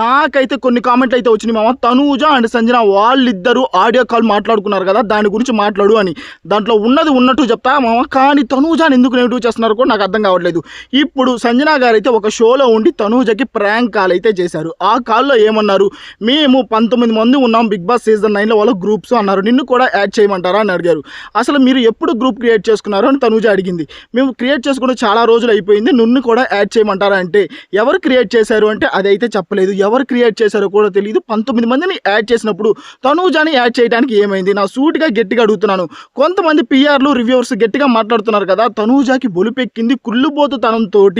నాకైతే కొన్ని కామెంట్లు అయితే వచ్చినాయి మామ. తనూజ అండ్ సంజన వాళ్ళిద్దరూ ఆడియో కాల్ మాట్లాడుకున్నారు కదా దాని గురించి మాట్లాడు అని. దాంట్లో ఉన్నది ఉన్నట్టు చెప్తా మామ. కానీ తనూజాని ఎందుకు నెగిటివ్ చేస్తున్నారు కూడా నాకు అర్థం కావట్లేదు. ఇప్పుడు సంజన గారు అయితే ఒక షోలో ఉండి తనూజకి ప్రాంక్ కాల్ అయితే చేశారు. ఆ కాల్లో ఏమన్నారు? మేము పంతొమ్మిది మంది ఉన్నాం బిగ్ బాస్ సీజన్ నైన్లో వాళ్ళ గ్రూప్స్ అన్నారు. నిన్ను కూడా యాడ్ చేయమంటారా అని అడిగారు. అసలు మీరు ఎప్పుడు గ్రూప్ క్రియేట్ చేసుకున్నారు అని తనూజ అడిగింది. మేము క్రియేట్ చేసుకుని చాలా రోజులు అయిపోయింది నిన్ను కూడా యాడ్ చేయమంటారా అంటే ఎవరు క్రియేట్ చేశారు అంటే అదైతే చెప్పలేదు. ఎవరు క్రియేట్ చేశారో కూడా తెలియదు పంతొమ్మిది మందిని యాడ్ చేసినప్పుడు తనూజాని యాడ్ చేయడానికి ఏమైంది? నా సూటిగా గట్టిగా అడుగుతున్నాను. కొంతమంది పిఆర్లు రివ్యూవర్స్ గట్టిగా మాట్లాడుతున్నారు కదా తనూజాకి బొలిపెక్కింది కుళ్ళుబోతుతనంతో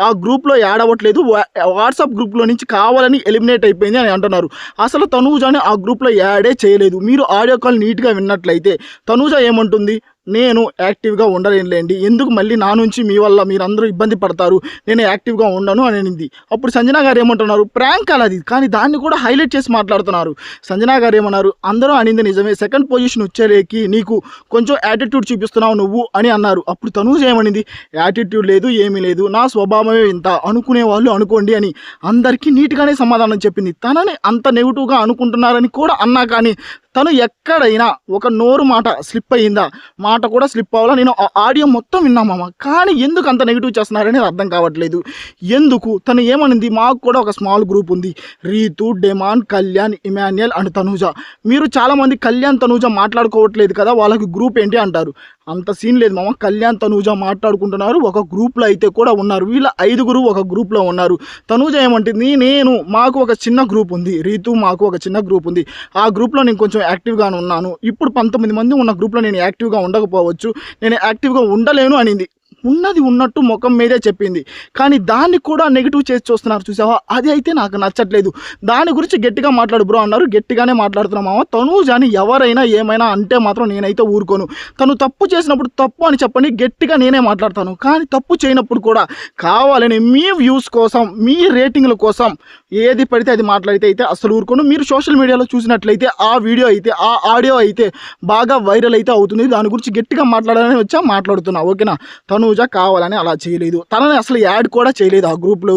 ఆ గ్రూప్లో యాడ్ అవ్వట్లేదు. వా- వాట్సాప్ గ్రూప్లో నుంచి కావాలని ఎలిమినేట్ అయిపోయింది అని అంటున్నారు. అసలు తనూజాని ఆ గ్రూప్లో యాడే చేయలేదు. మీరు ఆడియో కాల్ నీట్గా విన్నట్లయితే తనూజ ఏమంటుంది? నేను యాక్టివ్గా ఉండలేనులేండి. ఎందుకు మళ్ళీ నా నుంచి మీ వల్ల మీరందరూ ఇబ్బంది పడతారు? నేను యాక్టివ్గా ఉండను అనింది. అప్పుడు సంజన గారు ఏమంటున్నారు? ప్రాంక్ అది కానీ దాన్ని కూడా హైలైట్ చేసి మాట్లాడుతున్నారు. సంజన గారు ఏమన్నారు? అందరూ అనింది నిజమే. సెకండ్ పొజిషన్ వచ్చేలేకి నీకు కొంచెం యాటిట్యూడ్ చూపిస్తున్నావు నువ్వు అని అన్నారు. అప్పుడు తనూజ్ ఏమనింది? యాటిట్యూడ్ లేదు ఏమీ లేదు. నా స్వభావమే ఇంత. అనుకునే వాళ్ళు అనుకోండి అని అందరికీ నీట్గానే సమాధానం చెప్పింది. తనని అంత నెగిటివ్గా అనుకుంటున్నారని కూడా అన్నా కానీ తను ఎక్కడైనా ఒక నోరు మాట స్లిప్ అయ్యిందా? మాట కూడా స్లిప్ అవ్వాలా? నేను ఆ ఆడియో మొత్తం విన్నామమ్మ కానీ ఎందుకు అంత నెగిటివ్ చేస్తున్నారనేది అర్థం కావట్లేదు. ఎందుకు? తను ఏమనింది? మాకు కూడా ఒక స్మాల్ గ్రూప్ ఉంది. Ritu Demon Kalyan Emmanuel and Tanuja. మీరు చాలామంది కళ్యాణ్ తనూజ మాట్లాడుకోవట్లేదు కదా? వాళ్ళకి గ్రూప్ ఏంటి అంటారు? అంత సీన్ లేదు మామ. కళ్యాణ్ తనూజ మాట్లాడుకుంటున్నారు. ఒక గ్రూప్లో అయితే కూడా ఉన్నారు. వీళ్ళ ఐదుగురు ఒక గ్రూప్లో ఉన్నారు. తనూజ ఏమంటుంది నేను మాకు ఒక చిన్న గ్రూప్ ఉంది. రీతు మాకు ఒక చిన్న గ్రూప్ ఉంది. ఆ గ్రూప్లో నేను కొంచెం యాక్టివ్గానే ఉన్నాను. ఇప్పుడు పంతొమ్మిది మంది ఉన్న గ్రూప్లో నేను యాక్టివ్గా ఉండకపోవచ్చు. నేను యాక్టివ్గా ఉండలేను అనింది. ఉన్నది ఉన్నట్టు ముఖం మీదే చెప్పింది. కానీ దాన్ని కూడా నెగిటివ్ చేసి చూస్తున్నారు చూసావా? అది అయితే నాకు నచ్చట్లేదు. దాని గురించి గట్టిగా మాట్లాడు బ్రో అన్నారు. గట్టిగానే మాట్లాడుతున్నామా తనూజాని ఎవరైనా ఏమైనా అంటే మాత్రం నేనైతే ఊరుకోను. తను తప్పు చేసినప్పుడు తప్పు అని చెప్పండి గట్టిగా నేనే మాట్లాడతాను. కానీ తప్పు చేయనప్పుడు కూడా కావాలని మీ వ్యూస్ కోసం మీ రేటింగ్ల కోసం ఏది పడితే అది మాట్లాడితే అయితే అసలు ఊరుకోను. మీరు సోషల్ మీడియాలో చూసినట్లయితే ఆ వీడియో అయితే ఆ ఆడియో అయితే బాగా వైరల్ అయితే అవుతుంది. దాని గురించి గట్టిగా మాట్లాడాలని వచ్చా మాట్లాడుతున్నా. ఓకేనా? తను తనూజ కావాలని అలా చేయలేదు. తనని అసలు యాడ్ కూడా చేయలేదు ఆ గ్రూప్లో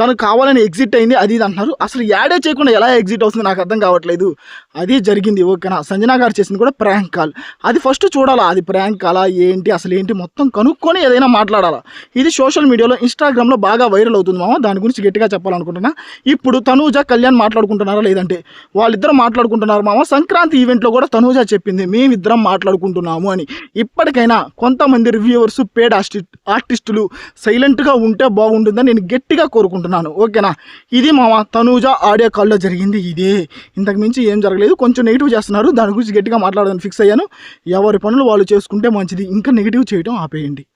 తను కావాలని ఎగ్జిట్ అయింది అది ఇది అంటున్నారు. అసలు యాడే చేయకుండా ఎలా ఎగ్జిట్ అవుతుంది నాకు అర్థం కావట్లేదు. అది జరిగింది ఓకేనా? సంజన గారు చేసింది కూడా ప్రాంక్ కాల్ అది ఫస్ట్ చూడాలా? అది ప్రాంక్ కాలా ఏంటి? అసలు ఏంటి? మొత్తం కనుక్కొని ఏదైనా మాట్లాడాలా? ఇది సోషల్ మీడియాలో ఇన్స్టాగ్రామ్లో బాగా వైరల్ అవుతుంది మామ. దాని గురించి గట్టిగా చెప్పాలనుకుంటున్నా. ఇప్పుడు తనూజ కళ్యాణ్ మాట్లాడుకుంటున్నారా లేదంటే? వాళ్ళిద్దరు మాట్లాడుకుంటున్నారు మామ. సంక్రాంతి ఈవెంట్లో కూడా తనూజ చెప్పింది. మేమిద్దరం మాట్లాడుకుంటున్నాము అని. ఇప్పటికైనా కొంతమంది రివ్యూవర్స్ పేడ్ ఆర్టిస్ట్ ఆర్టిస్టులు సైలెంట్గా ఉంటే బాగుంటుందని నేను గట్టిగా కోరుకుంటున్నాను. ఓకేనా? ఇది మా తనూజ ఆడియో కాల్లో జరిగింది ఇదే. ఇంతకు మించి ఏం జరగలేదు. కొంచెం నెగిటివ్ చేస్తున్నారు. దాని గురించి గట్టిగా మాట్లాడదని ఫిక్స్ అయ్యాను. ఎవరి పనులు వాళ్ళు చేసుకుంటే మంచిది. ఇంకా నెగిటివ్ చేయడం ఆపేయండి.